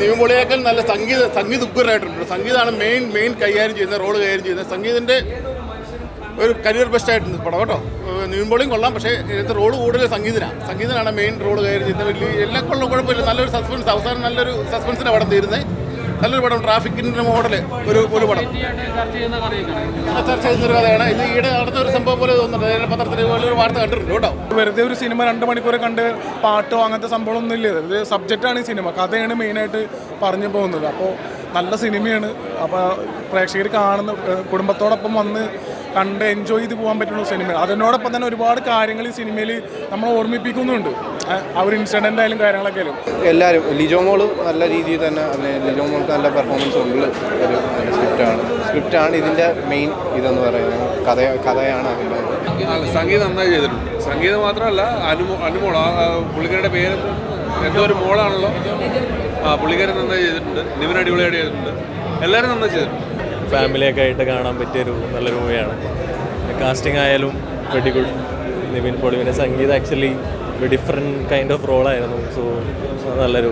നിവിൻപോളിയേക്കാൾ നല്ല സംഗീത സംഗീത ഉഗ്രനായിട്ടുണ്ട് സംഗീതമാണ് main main കൈകാര്യം ചെയ്യുന്നത് റോൾ കൈകാര്യം ചെയ്യുന്നത്. സംഗീതിന്റെ ഒരു കരിയർ ബെസ്റ്റ് ആയിട്ടുണ്ട് പടം കേട്ടോ. നിവിൻപോളിയും കൊള്ളാം പക്ഷേ ഇതിനകത്ത് റോൾ കൂടുതൽ സംഗീതനാണ് സംഗീതനാണ് മെയിൻ റോൾ കൈകാര്യം ചെയ്യുന്നത്. വലിയ എല്ലാം കൊള്ളും കുഴപ്പമില്ല. നല്ലൊരു സസ്പെൻസ് അവസാനം നല്ലൊരു സസ്പെൻസിന്റെ പടം തീരുന്നത് നല്ലൊരു പടം ട്രാഫിക്കിന്റെ മോഡൽ ഒരു ഒരു പടം. ചർച്ച ചർച്ച ചെയ്യുന്നൊരു കഥയാണ്. ഇത് ഈയിടെ നടന്ന ഒരു സംഭവം പോലെ തോന്നുന്നുണ്ട്. പത്രത്തിൽ ഒരു വാർത്ത കണ്ടിട്ടുണ്ട് കേട്ടോ. വെറുതെ ഒരു സിനിമ രണ്ട് മണിക്കൂർ കണ്ട് പാട്ടോ അങ്ങനത്തെ സംഭവമൊന്നും ഇല്ല. ഇത് സബ്ജക്റ്റാണ് ഈ സിനിമ. കഥയാണ് മെയിനായിട്ട് പറഞ്ഞു പോകുന്നത്. അപ്പോൾ നല്ല സിനിമയാണ്. അപ്പോൾ പ്രേക്ഷകർ കാണുന്ന കുടുംബത്തോടൊപ്പം വന്ന് കണ്ട് എൻജോയ് ചെയ്ത് പോകാൻ പറ്റുന്ന സിനിമ അതിനോടൊപ്പം തന്നെ ഒരുപാട് കാര്യങ്ങൾ ഈ സിനിമയിൽ നമ്മൾ ഓർമ്മിപ്പിക്കുന്നുണ്ട്. ആ ഒരു ഇൻസിഡന്റ് ആയാലും കാര്യങ്ങളൊക്കെ ആയാലും. എല്ലാവരും ലിജോ മോൾ നല്ല രീതിയിൽ തന്നെ അതിന് ലിജോ മോൾക്ക് നല്ല പെർഫോമൻസ് ഉള്ള ഒരു സ്ക്രിപ്റ്റാണ് സ്ക്രിപ്റ്റാണ് ഇതിന്റെ മെയിൻ ഇതെന്ന് പറയുന്നത്. കഥ കഥയാണ് അതിന്റെ സംഗീതം നന്നായി ചെയ്തിട്ടുണ്ട്. സംഗീതം മാത്രമല്ല അനുമോ അനുമോൾ പുള്ളിക്കാരുടെ പേര് എന്തോ ഒരു മോളാണല്ലോ. ആ പുള്ളിക്കാരൻ നന്നായി ചെയ്തിട്ടുണ്ട്. നിവിൻ അടിപൊളിയായിട്ട് ചെയ്തിട്ടുണ്ട്. എല്ലാവരും നന്നായി ചെയ്തിട്ടുണ്ട്. ഫാമിലിയൊക്കെ ആയിട്ട് കാണാൻ പറ്റിയൊരു നല്ലൊരു മൂവിയാണ്. കാസ്റ്റിംഗ് ആയാലും വെരി ഗുഡ് നിവിൻ പോളി പിന്നെ സംഗീതം ആക്ച്വലി ഒരു ഡിഫറെന്റ് കൈൻഡ് ഓഫ് റോളായിരുന്നു സോ നല്ലൊരു